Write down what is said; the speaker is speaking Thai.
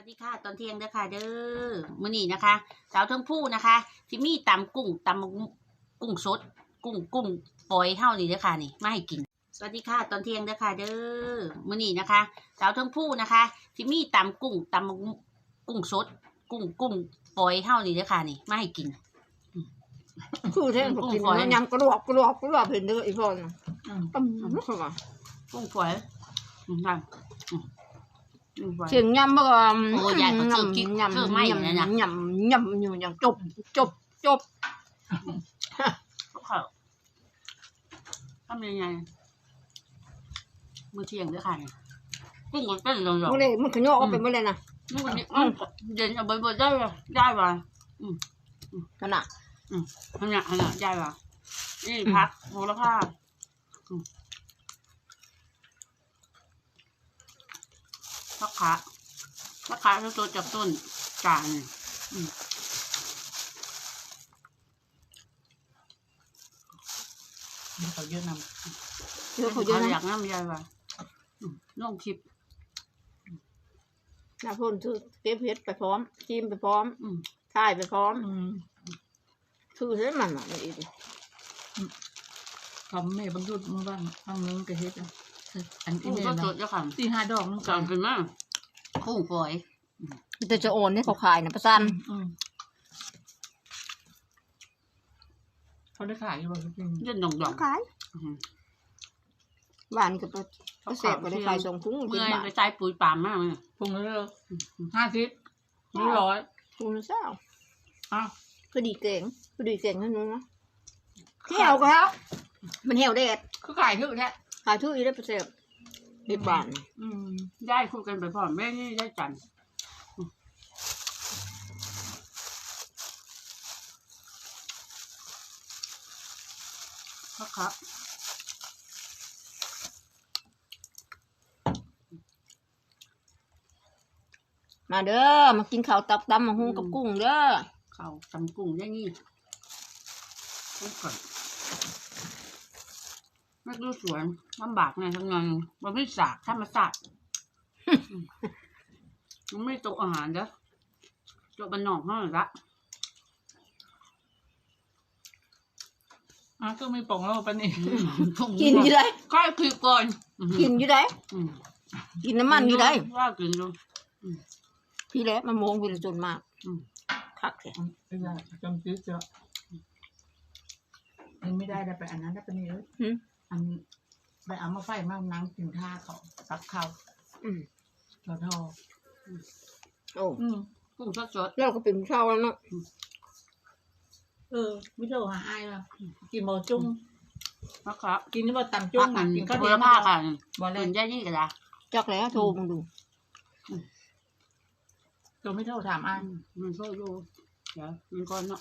วัสดีค่ะตอนเที่ยงเด้อค่ะ เด้อมื้อนี้นะคะสาวเทั้งผู้นะคะที่มีตำกุ้งตำกุ้งสด กุ้งกุ้งฝอยเท่านี้เด้อค่ะนี่มาให้กิน สวัสดีค่ะตอนเที่ยงเด้อค่ะ เด้อมื้อนี้นะคะสาวเทั้งผู้นะคะที่มีตำกุ้งตำกุ้งสด กุ้งกุ้งฝอยเท่านี้เด้อค่ะนี่มาให้กินคือเท่นผมกินกุ้งฝอยแล้วยำกระดอกกระดอกกระดอกเห็นเด้ออีพอนอืมอืมเข้ามากุ้งฝอยอืมนั่นอืมกุ้งฝอย เสียงยำบ่ก็โอ้ยายเขาซื้อกิ๊กยำซื้อไม่เลยนะยำยำอยู่อย่างจบจบจบเขาทำยังไงมื้อเที่ยงเด้อค่ะนี่กุ้งก็เป็นหยอกๆเมื่อไรมันขยอกก็เป็นเมื่อไรนะนู่นนี่อืมเย็นเอาไปหมดได้ป่ะได้ป่ะขนาดขนาดขนาดได้ป่ะนี่พักโหระพาอืม พักขาพักขาตัวจากต้นจานนี่อืมเขาเยอะนเยอะเขาเยอะอยานะกน้ำยายป่ะอืมลองคลิปน้าพ่นซื้อเก็บเห็ดไปพร้อมจิ้มไปพร้อมอืมถ่ายไปพร้อมำอืมคือเท่มันอะนี่อีกคำแม่บรรยุดเมื่อวานข้างนึงก็เฮ็ดอะ อันกุ้นี้งแม่ก็สดนะเจ้าค่ะสี่ห้าดอกมันก่ก่ออนนเป็นมากกุ้งฝอยแต่จะโอนให้เขาขายนะประสันอืมเขาได้ขายอยู่บ่จริงเย็นดองดองขายอืมบ้านก็ไปก็เสพก็ได้ขายส่งถุงเมื่กินอยบาทไปใจปุ๋ยปามมากเลยพุงแล้วห้าสิบหรือร้อยถุงละเศร้าอ้าวก็ดีเก่งก็ดีเก่งนั่นนู้นนะเที่ยวก็แล้วมันเหี่ยวแดดคือขายเถอะแท้ ขายทุกอีได้ประเสริฐในบ้านอืมได้คุยกันไปพร้อมแม่นี่ได้จันทร์ครับครับมาเด้อ มากินข้าวตับตำมาหุงกับกุ้งเด้อเขาตำกุ้งได้นี่คุยก่อน ไม่ดูสวนลำบากไงทำงานมันไม่สากธรรมศาสตร์มันไม่ตกอาหารเด้อจบบันนอกเท่าไหร่ละอ้าวก็ไม่ป่องแล้วปะนี่กินอยู่ได้ก็คือก่อนกินอยู่ได้อืมกินน้ำมันอยู่ได้ว่ากินดูพี่แล้วมันโมงวิลจนมากอืมคักแข็งไม่ได้จำซื้อเจอะมันไม่ได้ได้ไปอันนั้นได้ปะนี่เอ้ยหืม อันไปเอามาไฟมานั่งกินท่าเขาตักข้าวอืมเราทอโอ้อืมกุ้งสดสดเราก็เป็นเช่าแล้วเนาะเออไม่เท่าหาอายละกินบ่จุ้งๆนะครับกินนี่บ่ตำจุ้พังกกัอะนกินข้าวโทเดีรยวภาพกันบ่เลเป็ยนย่านี่กันละจักแล้วโทรมึงดูตัวไม่เท่าถามอายมันช่วยดูเดี๋ยวมันก่อนเนาะ